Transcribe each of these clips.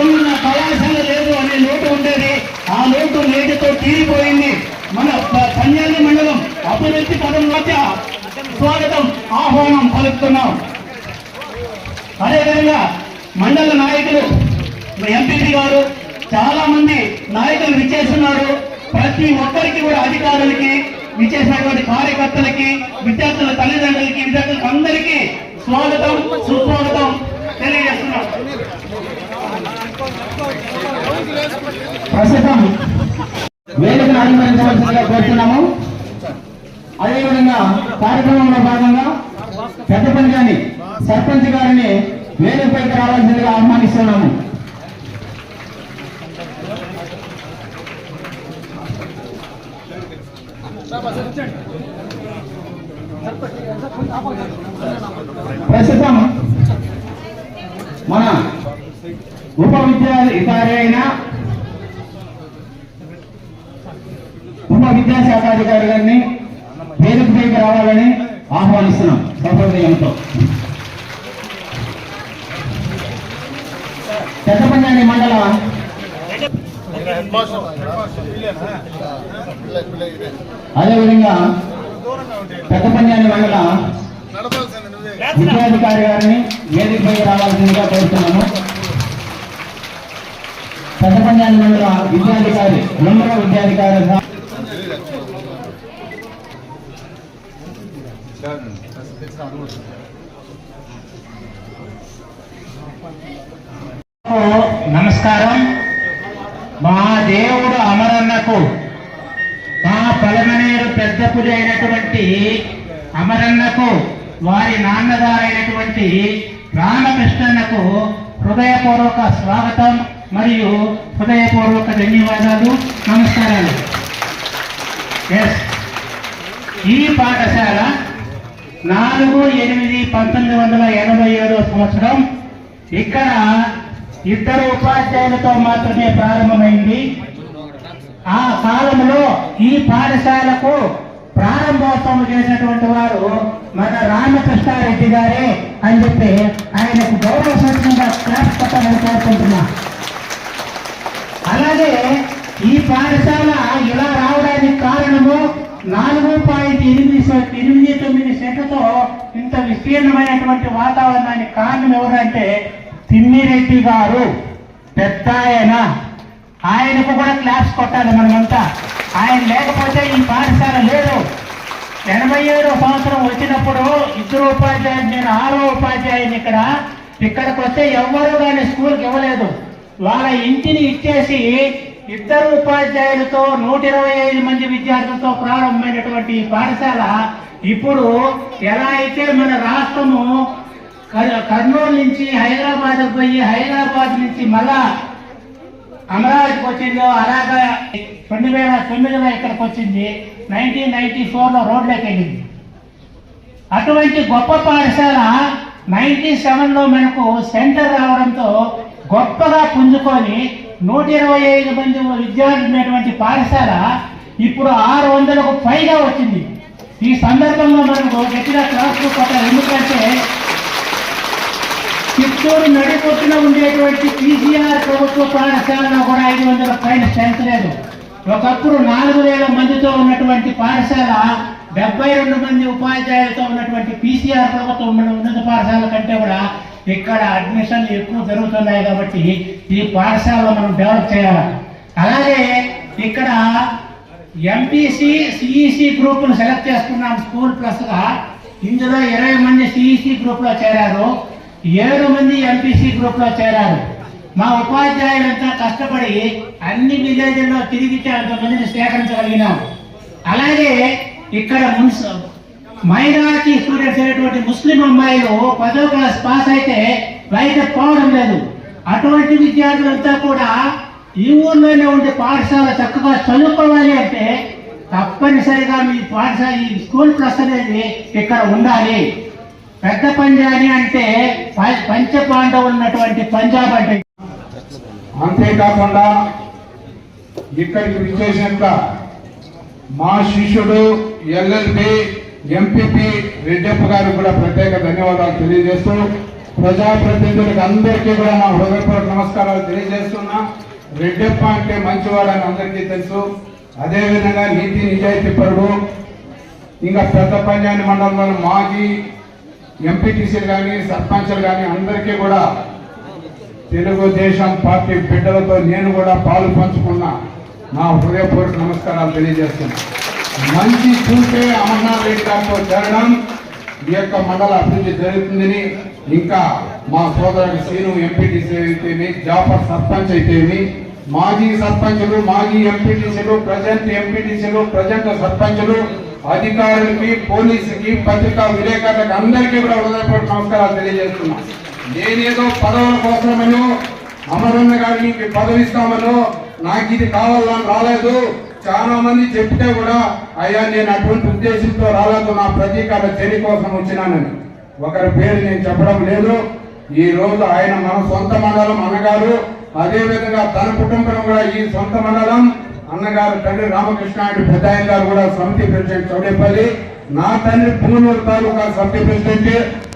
ఎన్ని కళాశాల లేదు అనే లోటు ఉండేది. ఆ లోటు నేటితో తీరిపోయింది. మన ప- మండలం అభివృద్ధి పదం మధ్య స్వాగతం ఆహ్వానం పలుకుతున్నాం. అదేవిధంగా మండల నాయకులు ఎంపీపీ గారు చాలా మంది నాయకులు విచ్చేస్తున్నారు. ప్రతి ఒక్కరికి కూడా అధికారులకి విచ్చేసినటువంటి కార్యకర్తలకి విద్యార్థుల తల్లిదండ్రులకి విద్యార్థులకు అందరికీ స్వాగతం సుస్వాగతం తెలియజేస్తున్నాం. ప్రస్తుతం వేదికను అలంకరించవలసిందిగా కోరుతున్నాము. అదేవిధంగా కార్యక్రమంలో భాగంగా పెద్దపల్లి పంచాని సర్పంచ్ గారిని వేదికపైకి రావాల్సిందిగా ఆహ్వానిస్తున్నాము. ప్రస్తుతం మన ఉప విద్యాధికారి అయిన ఉప విద్యాశాఖ అధికారి గారిని వేదికపైకి రావాలని ఆహ్వానిస్తున్నాం. సౌకర్యంతో పెద్దపంచాని మండల అదేవిధంగా పెద్దపంచాని మండల విద్యాధికారి గారిని వేదికపై రావాల్సిందిగా కోరుతున్నాము. పెద్దపంచాని మండల విద్యాధికారి రెండవ విద్యాధికారి నమస్కారం. మా దేవుడు అమరన్నకు మా పలమనేరు పెద్ద పూజ అయినటువంటి అమరన్నకు వారి నాన్నగారైనటువంటి రామకృష్ణన్నకు హృదయపూర్వక స్వాగతం. మరియు హృదయపూర్వక ధన్యవాదాలు నమస్కారాలు. ఎస్ ఈ పాఠశాల నాలుగు ఎనిమిది పంతొమ్మిది వందల ఎనభై ఏడో సంవత్సరం ఇక్కడ ఇద్దరు ఉపాధ్యాయులతో మాత్రమే ప్రారంభమైంది. ఆ కాలంలో ఈ పాఠశాలకు ప్రారంభోత్సవం చేసినటువంటి వారు మన రామకృష్ణారెడ్డి గారే అని చెప్పి ఆయనకు గౌరవ సూచనగా క్లాస్ కొట్టాలని కోరుకుంటున్నా. అలాగే ఈ పాఠశాల ఇలా రావడానికి కారణము నాలుగు పాయింట్ ఎనిమిది ఎనిమిది తొమ్మిది సెంట్లతో ఇంత విస్తీర్ణమైనటువంటి వాతావరణానికి కారణం ఎవరంటే తిమ్మిరెడ్డి గారు. పెద్ద ఆయన. ఆయనకు కూడా క్లాస్ కొట్టాలి మనమంతా. ఆయన లేకపోతే ఈ పాఠశాల లేదు. ఎనభై ఏడో సంవత్సరం వచ్చినప్పుడు ఇద్దరు ఉపాధ్యాయులు నేను ఆరో ఉపాధ్యాయుని ఇక్కడ ఇక్కడికి వస్తే ఎవ్వరూ కానీ స్కూల్కి ఇవ్వలేదు. వాళ్ళ ఇంటిని ఇచ్చేసి ఇద్దరు ఉపాధ్యాయులతో నూట ఇరవై ఐదు మంది విద్యార్థులతో ప్రారంభమైనటువంటి ఈ పాఠశాల ఇప్పుడు ఎలా అయితే మన రాష్ట్రము కర్నూలు నుంచి హైదరాబాద్ పోయి హైదరాబాద్ నుంచి మళ్ళా అమరావతికి వచ్చిందో అలాగా రెండు వేల తొమ్మిదిలో ఇక్కడికి వచ్చింది. నైన్టీన్ నైన్టీ ఫోర్లో రోడ్లోకి వెళ్ళింది అటువంటి గొప్ప పాఠశాల నైన్టీ సెవెన్లో మనకు సెంటర్ రావడంతో గొప్పగా పుంజుకొని నూట ఇరవై ఐదు మంది విద్యార్థులు ఉన్నటువంటి పాఠశాల ఇప్పుడు ఆరు వందలకు పైగా వచ్చింది. ఈ సందర్భంలో మనకు గట్టిగా క్లాస్ కొట్టాలి ఎందుకంటే చిత్తూరు నడిపొట్టున ఉండేటువంటి పీసీఆర్ ప్రభుత్వ పాఠశాలలో కూడా ఐదు వందల పైన స్ట్రెంత్ లేదు. ఒకప్పుడు నాలుగు వేల మందితో ఉన్నటువంటి పాఠశాల డెబ్బై రెండు మంది ఉపాధ్యాయులతో ఉన్నటువంటి పీసీఆర్ ప్రభుత్వం ఉన్న ఉన్నత పాఠశాల కంటే కూడా ఇక్కడ అడ్మిషన్లు ఎక్కువ జరుగుతున్నాయి కాబట్టి ఈ పాఠశాలలో మనం డెవలప్ చేయాలి. అలాగే ఇక్కడ ఎంపీసీ సిఈసి గ్రూపును సెలెక్ట్ చేసుకున్నాం స్కూల్ ప్లస్గా ఇందులో ఇరవై మంది సిఈసి గ్రూప్లో చేరారు. ఏడు మంది ఎంపీసీ గ్రూప్లో చేరారు. మా ఉపాధ్యాయులంతా కష్టపడి అన్ని విలేజ్ల్లో తిరిగి అంతమందిని సేకరించగలిగినాం. అలాగే ఇక్కడ మున్సి మైనారిటీ స్టూడెంట్స్ అయినటువంటి ముస్లిం అమ్మాయిలు పదో క్లాస్ పాస్ అయితే బయట పోవడం లేదు. అటువంటి విద్యార్థులంతా కూడా ఈ ఊర్లోనే ఉండే పాఠశాల చక్కగా చదువుకోవాలి అంటే తప్పనిసరిగా మీ పాఠశాల ఈ స్కూల్ ప్లస్ అనేది ఇక్కడ ఉండాలి. పెద్ద పంజాని అంటే పంచ పాండవులు ఉన్నటువంటి పంజాబ్ అంటే అంతేకాకుండా ఇక్కడికి విచ్చేసినంత మా శిష్యుడు ఎల్ఎల్బి ఎంపీపీ రెడ్డప్ప గారికి కూడా ప్రత్యేక ధన్యవాదాలు తెలియజేస్తూ ప్రజాప్రతినిధులకు అందరికీ కూడా నా హృదయపూర్వక నమస్కారాలు తెలియజేస్తున్నా. రెడ్డప్ప అంటే మంచివాడని అందరికీ తెలుసు. అదేవిధంగా నీతి నిజాయితీ పరుడు. ఇంకా పెద్ద పంచాయతీ మండలంలో మాజీ ఎంపీటీసీలు కానీ సర్పంచ్లు కానీ అందరికీ కూడా తెలుగుదేశం పార్టీ బిడ్డలతో నేను కూడా పాలు పంచుకున్నా. నా హృదయపూర్వక నమస్కారాలు తెలియజేస్తున్నా. మంచి చూసే అమర్నాథ్ రెడ్డి గారితో చేరడం ఈ యొక్క మండల అభివృద్ధి జరుగుతుందని ఇంకా మా సోదరుడు శ్రీను ఎంపీటీసీ అయితేమి జాఫర్ సర్పంచ్ అయితేమి మాజీ సర్పంచులు మాజీ ఎంపీటీసీలు ప్రజెంట్ ఎంపీటీసీలు ప్రజెంట్ సర్పంచులు అధికారులకి పోలీసుకి పత్రికా విలేకరులకు అందరికీ కూడా హృదయపూర్వక నమస్కారాలు తెలియజేస్తున్నాం. నేనేదో పదవుల కోసమనో అమరన్న గారిని మీకు పదవి ఇస్తామనో నాకు ఇది కావాలని రాలేదు. చాలా మంది చెప్తే కూడా అయ్యా నేను అటువంటి ఉద్దేశంతో రాలేదు. నా ప్రతీకార చర్య కోసం వచ్చినానని. ఒకరి పేరు నేను చెప్పడం లేదు. ఈ రోజు ఆయన మన సొంత మండలం అన్నగారు అదేవిధంగా తన కుటుంబం కూడా ఈ సొంత మండలం అన్నగారు తండ్రి రామకృష్ణారెడ్డి పెద్ద ఆయన గారు కూడా సమితి ప్రెసిడెంట్ చౌడేపల్లి నా తండ్రి పుంగనూరు తాలూకా సమితి ప్రెసిడెంట్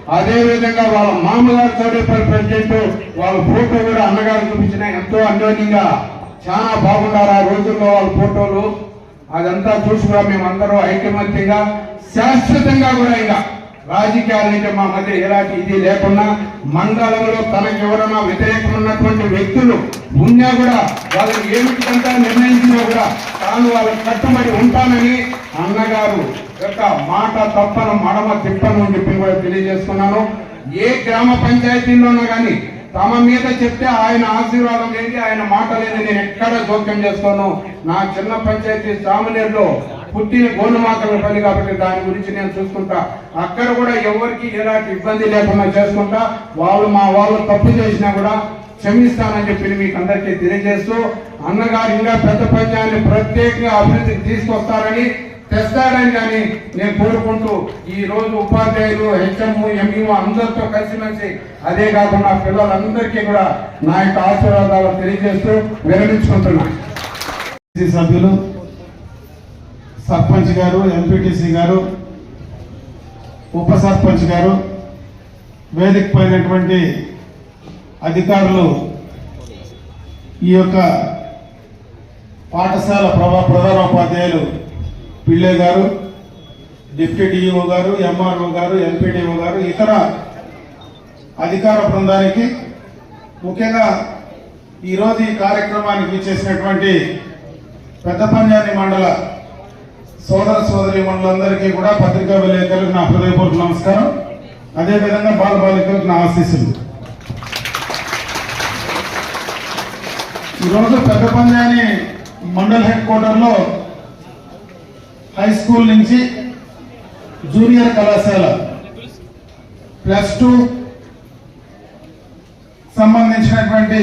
అదే విధంగా వాళ్ళ మామగారు చౌడేపల్లి ప్రెసిడెంట్ వాళ్ళ ఫోటో కూడా అన్నగారు చూపించిన ఎంతో అన్యోన్యంగా చాలా బాగున్నారు ఆ రోజుల్లో వాళ్ళ ఫోటోలు. అదంతా చూసి కూడా మేమందరం ఐకమత్యంగా శాశ్వతంగా కూడా ఇంకా రాజకీయాల నుంచి మా మధ్య ఎలాంటి ఇది లేకుండా మండలంలో తనకు ఎవరైనా వ్యతిరేకం ఉన్నటువంటి వ్యక్తులు ఉన్నా కూడా వాళ్ళని ఏమిటంతా నిర్ణయించినా కూడా తాను వాళ్ళకి కట్టుబడి ఉంటానని అన్నగారు యొక్క మాట తప్పను మడమ తిప్పను అని చెప్పి కూడా తెలియజేస్తున్నాను. ఏ గ్రామ పంచాయతీలోనూ కానీ తమ మీద చెప్తే ఆయన ఆశీర్వాదం లేని ఆయన మాట లేని నేను ఎక్కడ జోక్యం చేసుకోను. నా చిన్న పంచాయతీ సామనేరులో పుట్టిన గోనుమాకల పని కాబట్టి దాని గురించి నేను చూసుకుంటా. అక్కడ కూడా ఎవరికి ఎలాంటి ఇబ్బంది లేకుండా చేసుకుంటా. వాళ్ళు మా వాళ్ళు తప్పు చేసినా కూడా క్షమిస్తానని చెప్పి మీకు అందరికీ తెలియజేస్తూ అన్నగారు ఇంకా పెద్ద పంచాయతీని ప్రత్యేకంగా అభివృద్ధికి తీసుకొస్తారని తెస్తాడని కానీ నేను కోరుకుంటూ ఈ రోజు ఉపాధ్యాయులు హెచ్ఎం ఎంఈఓ అందరితో కలిసిమెలిసి అదే కాకుండా పిల్లలందరికీ కూడా నా యొక్క ఆశీర్వాదాలు తెలియజేస్తూ విరమించుకుంటున్నా. సభ్యులు సర్పంచ్ గారు ఎంపీటీసీ గారు ఉప సర్పంచ్ గారు వేదిక పైనటువంటి అధికారులు ఈ యొక్క పాఠశాల ప్రభా ప్రధానోపాధ్యాయులు పిళ్ళే గారు డిప్యూటీ డిఈఓ గారు ఎంఆర్ఓ గారు ఎంపీడీఓ గారు ఇతర అధికార బృందానికి ముఖ్యంగా ఈరోజు ఈ కార్యక్రమానికి చేసినటువంటి పెద్ద పంజాని మండల సోదర సోదరి మండలందరికీ కూడా పత్రికా విలేకరులకు నా హృదయపూర్వక నమస్కారం. అదేవిధంగా బాల బాలికలకు నా ఆశీస్సులు. ఈరోజు పెద్ద పంజాని మండల్ హెడ్ క్వార్టర్లో హై స్కూల్ నుంచి జూనియర్ కళాశాల ప్లస్ టూ సంబంధించినటువంటి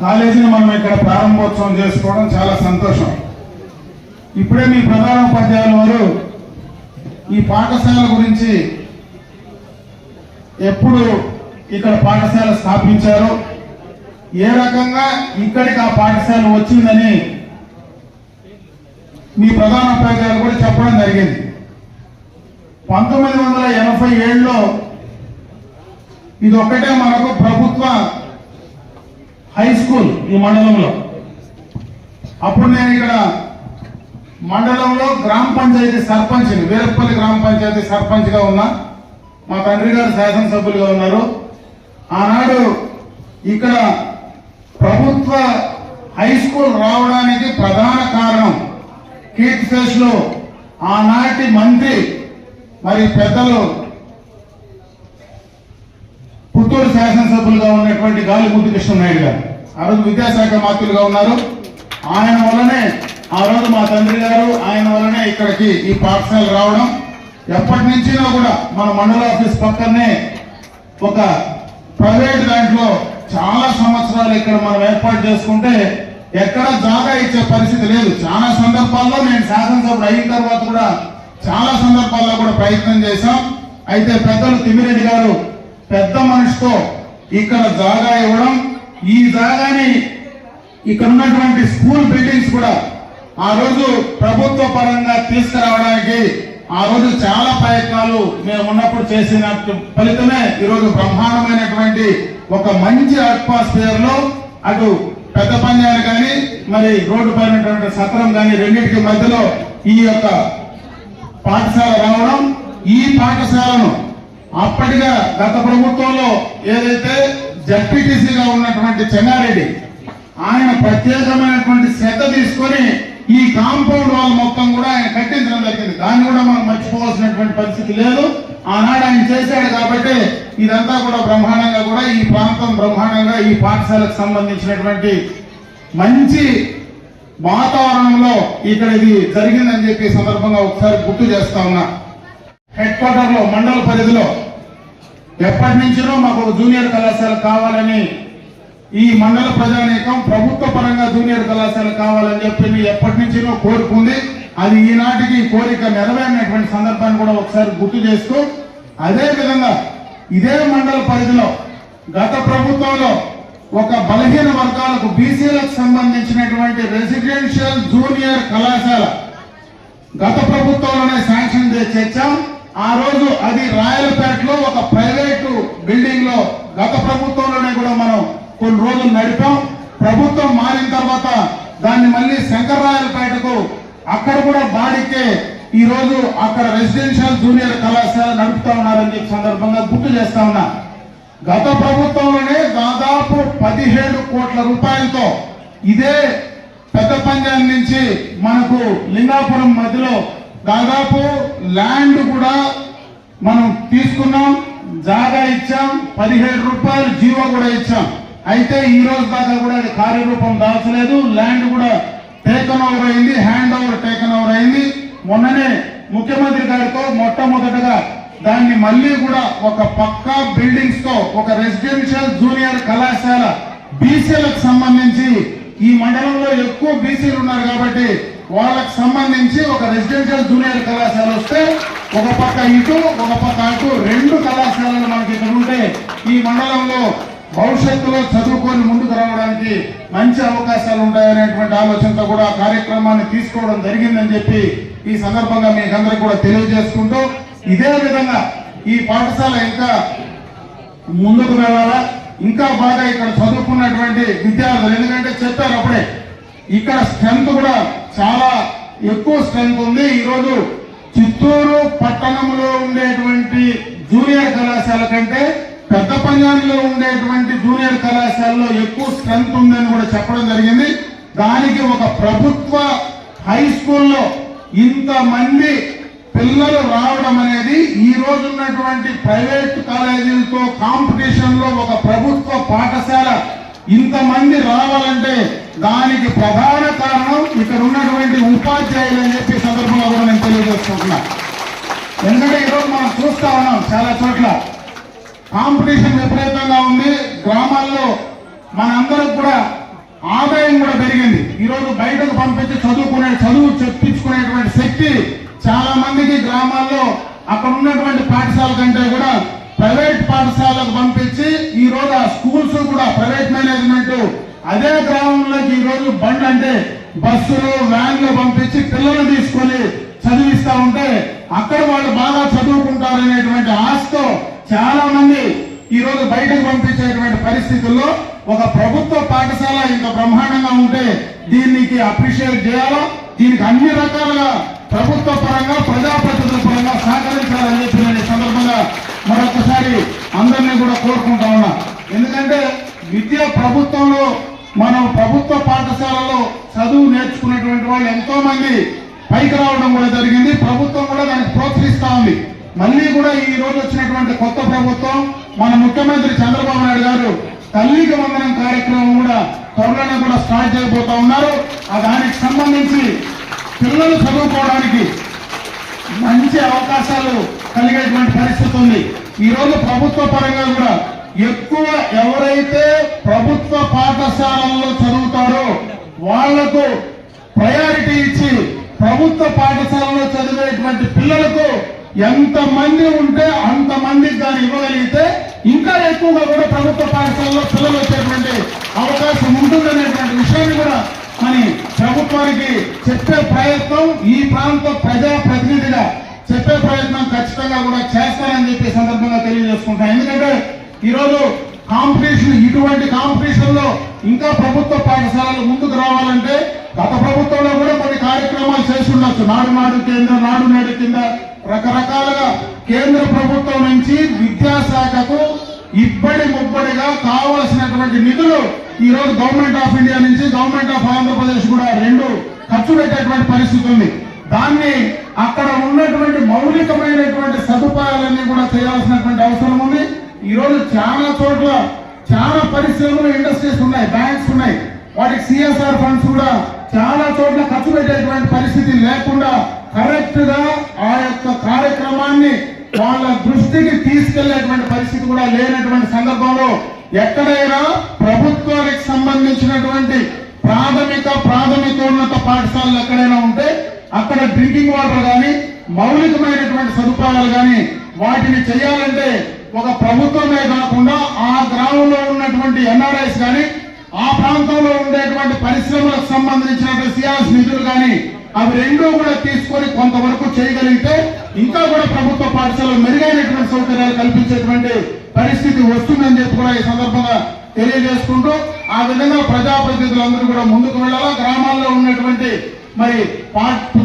కాలేజీని మనం ఇక్కడ ప్రారంభోత్సవం చేసుకోవడం చాలా సంతోషం. ఇప్పుడే మీ ప్రధాన ఉపాధ్యాయుల వారు ఈ పాఠశాల గురించి ఎప్పుడు ఇక్కడ పాఠశాల స్థాపించారు ఏ రకంగా ఇక్కడికి ఆ పాఠశాల వచ్చిందని మీ ప్రధాన ఉపాధ్యాయులు కూడా చెప్పడం జరిగింది. పంతొమ్మిది వందల ఎనభై ఏడులో ఇది ఒక్కటే మనకు ప్రభుత్వ హై స్కూల్ ఈ మండలంలో. అప్పుడు నేను ఇక్కడ మండలంలో గ్రామ పంచాయతీ సర్పంచ్ వీరప్పల్లి గ్రామ పంచాయతీ సర్పంచ్గా ఉన్నా మా తండ్రి గారు శాసనసభ్యులుగా ఉన్నారు. ఆనాడు ఇక్కడ ప్రభుత్వ హై స్కూల్ రావడానికి కీర్తి ఫెస్ట్లో ఆనాటి మంత్రి మరి పెద్దలు పుత్తూరు శాసనసభ్యులుగా ఉన్నటువంటి గాలి ముద్దు కృష్ణనాయుడు గారు. ఆ రోజు విద్యాశాఖ మంత్రులుగా ఉన్నారు. ఆయన వల్లనే ఆ రోజు మా తండ్రి గారు ఆయన వల్లనే ఇక్కడికి ఈ పాఠశాల రావడం. ఎప్పటి నుంచినా కూడా మన మండల ఆఫీస్ పక్కనే ఒక ప్రైవేట్ దాంట్లో చాలా సంవత్సరాలు ఇక్కడ మనం ఏర్పాటు చేసుకుంటే ఎక్కడ జాగా ఇచ్చే పరిస్థితి లేదు. చాలా సందర్భాల్లో నేను శాసనసభ్యుడు అయిన తర్వాత కూడా చాలా సందర్భాల్లో కూడా ప్రయత్నం చేశాం. అయితే పెద్దలు తిమ్మిరెడ్డి గారు పెద్ద మనిషితో ఇక్కడ జాగా ఇవ్వడం ఈ జాగాని ఇక్కడ ఉన్నటువంటి స్కూల్ బిల్డింగ్స్ కూడా ఆ రోజు ప్రభుత్వ పరంగా తీసుకురావడానికి ఆ రోజు చాలా ప్రయత్నాలు మేము ఉన్నప్పుడు చేసిన ఫలితమే ఈరోజు బ్రహ్మాండమైనటువంటి ఒక మంచి అట్మాస్ఫియర్లో అటు పెద్ద పంజాలు కానీ మరి రోడ్డు పైన ఉన్నటువంటి సత్రం కానీ రెండింటికి మధ్యలో ఈ యొక్క పాఠశాల రావడం ఈ పాఠశాలను అప్పటిగా గత ప్రభుత్వంలో ఏదైతే జడ్పీటీసీగా ఉన్నటువంటి చెన్నారెడ్డి ఆయన ప్రత్యేకమైనటువంటి శ్రద్ధ తీసుకొని ఈ కాంపౌండ్ వాల్ మొత్తం కూడా ఆయన కట్టించడం జరిగింది. దాన్ని కూడా మనం మర్చిపోవాల్సినటువంటి పరిస్థితి లేదు. ఆనాడు ఆయన చేశాడు కాబట్టి ఇదంతా కూడా బ్రహ్మాండంగా కూడా ఈ ప్రాంతం బ్రహ్మాండంగా ఈ పాఠశాలకు సంబంధించినటువంటి మంచి వాతావరణంలో ఇక్కడ ఇది జరిగిందని చెప్పి సందర్భంగా ఒకసారి గుర్తు చేస్తా ఉన్నా. హెడ్ క్వార్టర్లో మండల పరిధిలో ఎప్పటి నుంచినో మాకు ఒక జూనియర్ కళాశాల కావాలని ఈ మండల ప్రజానీకం ప్రభుత్వ పరంగా జూనియర్ కళాశాల కావాలని చెప్పి ఎప్పటి నుంచినో కోరుకుంది. అది ఈనాటికి కోరిక నెరవేరినటువంటి సందర్భాన్ని కూడా ఒకసారి గుర్తు చేస్తూ అదే విధంగా ఇదే మండల పరిధిలో గత ప్రభుత్వంలో ఒక బలహీన వర్గాలకు బీసీలకు సంబంధించినటువంటి రెసిడెన్షియల్ జూనియర్ కళాశాల గత ప్రభుత్వంలోనే శాంక్షన్ చేర్చాం. ఆ రోజు అది రాయలపేటలో ఒక ప్రైవేటు బిల్డింగ్లో గత ప్రభుత్వంలోనే కూడా మనం కొన్ని రోజులు నడిపాం. ప్రభుత్వం మారిన తర్వాత దాన్ని మళ్ళీ శంకర్రాయలపేటకు అక్కడ కూడా బాడికే ఈ రోజు అక్కడ రెసిడెన్షియల్ జూనియర్ కళాశాల నడుపుతా ఉన్నారని చెప్పి సందర్భంగా గుర్తు చేస్తా ఉన్నా. గత ప్రభుత్వంలోనే దాదాపు పదిహేడు కోట్ల రూపాయలతో ఇదే పెద్ద పంజాబ్ నుంచి మనకు లింగాపురం మధ్యలో దాదాపు ల్యాండ్ కూడా మనం తీసుకున్నాం. జాగా ఇచ్చాం. పదిహేడు రూపాయలు జీవో కూడా ఇచ్చాం. అయితే ఈ రోజు దాకా కూడా అది కార్యరూపం దాల్చలేదు ల్యాండ్ కూడా టేకన్ ఓవర్ అయింది. హ్యాండ్ ఓవర్ టేకన్ ఓవర్ అయింది. మొన్ననే ముఖ్యమంత్రి గారితో మొట్టమొదటగా దాన్ని మళ్ళీ కూడా ఒక పక్కా బిల్డింగ్స్తో ఒక రెసిడెన్షియల్ జూనియర్ కళాశాల బీసీలకు సంబంధించి ఈ మండలంలో ఎక్కువ బీసీలు ఉన్నారు కాబట్టి వాళ్ళకు సంబంధించి ఒక రెసిడెన్షియల్ జూనియర్ కళాశాల వస్తే ఒక పక్క ఇటు ఒక పక్క అటు రెండు కళాశాలలు మనకి ఇక్కడ ఉంటే ఈ మండలంలో భవిష్యత్తులో చదువుకొని ముందుకు రావడానికి మంచి అవకాశాలు ఉంటాయనేటువంటి ఆలోచనతో కూడా ఆ కార్యక్రమాన్ని తీసుకోవడం జరిగిందని చెప్పి ఈ సందర్భంగా మీకందరూ అందరికి కూడా తెలియజేసుకుంటూ ఇదే విధంగా ఈ పాఠశాల ఇంకా ముందుకు వెళ్ళాలా ఇంకా బాగా ఇక్కడ చదువుకున్నటువంటి విద్యార్థులు ఎందుకంటే చెప్పారు అప్పుడే ఇక్కడ స్ట్రెంత్ కూడా చాలా ఎక్కువ స్ట్రెంత్ ఉంది. ఈరోజు చిత్తూరు పట్టణంలో ఉండేటువంటి జూనియర్ కళాశాల కంటే పెద్ద పంజాబ్లో ఉండేటువంటి జూనియర్ కళాశాలలో ఎక్కువ స్ట్రెంత్ ఉందని కూడా చెప్పడం జరిగింది. దానికి ఒక ప్రభుత్వ హై స్కూల్లో ఇంతమంది పిల్లలు రావడం అనేది ఈ రోజు ఉన్నటువంటి ప్రైవేట్ కాలేజీలతో కాంపిటీషన్లో ఒక ప్రభుత్వ పాఠశాల ఇంతమంది రావాలంటే దానికి ప్రధాన కారణం ఇక్కడ ఉన్నటువంటి ఉపాధ్యాయులు అని చెప్పి ఈ సందర్భంగా కూడా నేను తెలియజేసుకుంటున్నా. ఎందుకంటే ఈరోజు మనం చూస్తా ఉన్నాం చాలా చోట్ల కాంపిటీషన్ విపరీతంగా ఉంది. గ్రామాల్లో మనందరికి కూడా ఆదాయం కూడా పెరిగింది. ఈరోజు బయటకు పంపించి చదువుకునే చదువు చెప్పించుకునేటువంటి శక్తి చాలా మందికి గ్రామాల్లో అక్కడ ఉన్నటువంటి పాఠశాల కంటే కూడా ప్రైవేట్ పాఠశాలకు పంపించి ఈ రోజు ఆ స్కూల్స్ కూడా ప్రైవేట్ మేనేజ్మెంట్ అదే గ్రామంలోకి ఈ రోజు బండ్ అంటే బస్సులు వ్యాన్లు పంపించి పిల్లలు తీసుకొని చదివిస్తా ఉంటే అక్కడ వాళ్ళు బాగా చదువుకుంటారనేటువంటి ఆశతో చాలా మంది ఈ రోజు బయటకు పంపించేటువంటి పరిస్థితుల్లో ఒక ప్రభుత్వ పాఠశాల ఇంత బ్రహ్మాండంగా ఉంటే దీనికి అప్రిషియేట్ చేయాలో? దీనికి అన్ని రకాలుగా ప్రభుత్వ పరంగా ప్రజాప్రతినిధుల పరంగా సహకరించాలని చెప్పి నేను ఈ సందర్భంగా మరొకసారి అందరినీ కూడా కోరుకుంటా ఉన్నా. ఎందుకంటే విద్య ప్రభుత్వంలో మనం ప్రభుత్వ పాఠశాలలో చదువు నేర్చుకున్నటువంటి వాళ్ళు ఎంతో మంది పైకి రావడం కూడా జరిగింది. ప్రభుత్వం కూడా దానికి ప్రోత్సహిస్తా ఉంది. మళ్ళీ కూడా ఈ రోజు వచ్చినటువంటి కొత్త ప్రభుత్వం మన ముఖ్యమంత్రి చంద్రబాబు నాయుడు గారు తల్లికి వందనం కార్యక్రమం కూడా త్వరలోనే కూడా స్టార్ట్ చేయబోతా ఉన్నారు. ఆ దానికి సంబంధించి పిల్లలు చదువుకోవడానికి మంచి అవకాశాలు కలిగేటువంటి పరిస్థితి ఉంది. ఈ రోజు ప్రభుత్వ పరంగా కూడా ఎక్కువ ఎవరైతే ప్రభుత్వ పాఠశాలల్లో చదువుతారో వాళ్ళకు ప్రయారిటీ ఇచ్చి ప్రభుత్వ పాఠశాలలో చదివేటువంటి పిల్లలకు ఎంత మంది ఉంటే అంత మందికి కానీ ఇవ్వగలిగితే ఇంకా ఎక్కువగా కూడా ప్రభుత్వ పాఠశాలలో పిల్లలు వచ్చేటువంటి అవకాశం ఉంటుందనేటువంటి విషయాన్ని కూడా అని ప్రభుత్వానికి చెప్పే ప్రయత్నం ఈ ప్రాంత ప్రజా ప్రతినిధిగా చెప్పే ప్రయత్నం ఖచ్చితంగా కూడా చేస్తానని చెప్పి సందర్భంగా తెలియజేసుకుంటాను ఎందుకంటే ఈరోజు కాంపిటీషన్ ఇటువంటి కాంపిటీషన్లో ఇంకా ప్రభుత్వ పాఠశాలలు ముందుకు రావాలంటే గత ప్రభుత్వంలో కూడా కొన్ని కార్యక్రమాలు చేసి ఉండొచ్చు. నాడు నాడు కేంద్ర నాడు నేడు కింద రకరకాలుగా కేంద్ర ప్రభుత్వం నుంచి విద్యాశాఖకు ఇబ్బడి ముబ్బడిగా కావలసినటువంటి నిధులు ఈ రోజు గవర్నమెంట్ ఆఫ్ ఇండియా నుంచి గవర్నమెంట్ ఆఫ్ ఆంధ్రప్రదేశ్ కూడా రెండు ఖర్చు పెట్టేటువంటి పరిస్థితి ఉంది. దాన్ని అక్కడ ఉన్నటువంటి మౌలికమైనటువంటి సదుపాయాలన్నీ కూడా చేయాల్సినటువంటి అవసరం ఉంది. ఈ రోజు చాలా చోట్ల చాలా పరిశ్రమలు ఇండస్ట్రీస్ ఉన్నాయి బ్యాంక్స్ ఉన్నాయి. వాటికి సిఎస్ఆర్ ఫండ్స్ కూడా చాలా చోట్ల ఖర్చు పెట్టేటువంటి పరిస్థితి లేకుండా కరెక్ట్గా ఆ యొక్క కార్యక్రమాన్ని వాళ్ళ దృష్టికి తీసుకెళ్ళేటువంటి పరిస్థితి కూడా లేనటువంటి సందర్భంలో ఎక్కడైనా ప్రభుత్వానికి సంబంధించినటువంటి ప్రాథమిక ప్రాథమికోన్నత పాఠశాలలు ఎక్కడైనా ఉంటే అక్కడ డ్రింకింగ్ వాటర్ కానీ మౌలికమైనటువంటి సదుపాయాలు కానీ వాటిని చేయాలంటే ఒక ప్రభుత్వమే కాకుండా ఆ గ్రామంలో ఉన్నటువంటి ఎన్ఆర్ఐస్ కానీ ఆ ప్రాంతంలో ఉండేటువంటి పరిశ్రమలకు సంబంధించినటువంటి సియాస్ నిధులు కానీ అవి రెండూ కూడా తీసుకొని కొంతవరకు చేయగలిగితే ఇంకా కూడా ప్రభుత్వ పాఠశాలలో మెరుగైనటువంటి సౌకర్యాలు కల్పించేటువంటి పరిస్థితి వస్తుందని చెప్పి కూడా ఈ సందర్భంగా తెలియజేసుకుంటూ ఆ విధంగా ప్రజాప్రతినిధులందరూ కూడా ముందుకు వెళ్ళాలా? గ్రామాల్లో ఉన్నటువంటి మరి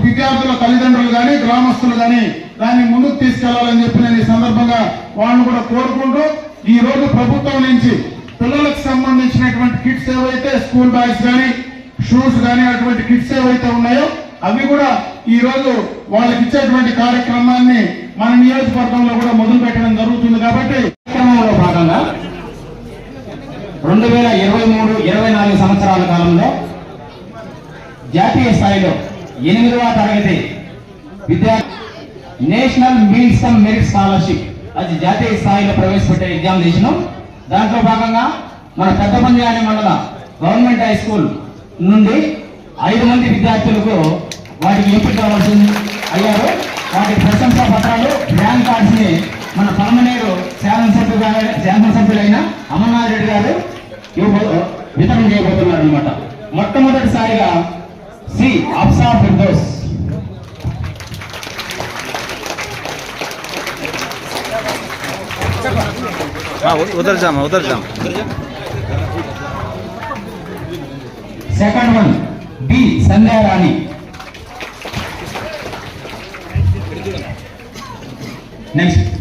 విద్యార్థుల తల్లిదండ్రులు కానీ గ్రామస్తులు కానీ దాన్ని ముందుకు తీసుకెళ్ళాలని చెప్పి నేను ఈ సందర్భంగా వాళ్ళని కూడా కోరుకుంటూ ఈ రోజు ప్రభుత్వం నుంచి పిల్లలకు సంబంధించినటువంటి కిట్స్ ఏవైతే స్కూల్ బ్యాగ్స్ కానీ షూస్ కానీ అటువంటి కిట్స్ ఏవైతే ఉన్నాయో అవి కూడా ఈ రోజు వాళ్ళకి ఇచ్చేటువంటి కార్యక్రమాన్ని మన నియోజకవర్గంలో కూడా మొదలు పెట్టడం జరుగుతుంది కాబట్టి కార్యక్రమంలో భాగంగా రెండు వేల ఇరవై మూడు ఇరవై నాలుగు సంవత్సరాల కాలంలో జాతీయ స్థాయిలో ఎనిమిదవ తరగతి విద్యా national means and merit scholarship అది జాతీయ స్థాయిలో ప్రవేశపెట్టే ఎగ్జామినేషన్ దాంట్లో భాగంగా మన పెద్ద పంజాని మండల గవర్నమెంట్ హై స్కూల్ నుండి ఐదు మంది విద్యార్థులకు వాటికి ఎంపిక కావాల్సి అయ్యారు వాటి ప్రశంసా పత్రాలు ర్యాంక్ కార్డ్స్ ని మన పలమనేరు శాసనసభ్యులు శాసనసభ్యులైన అమర్నాథ్ రెడ్డి గారు ఇవ్వబో- వితరణ చేయబోతున్నారు అనమాట మొట్టమొదటిసారిగా సి అప్సా ఫిర్దోస్ हाँ उ- उधर जाम उधर जाम second one B Sandhyarani next C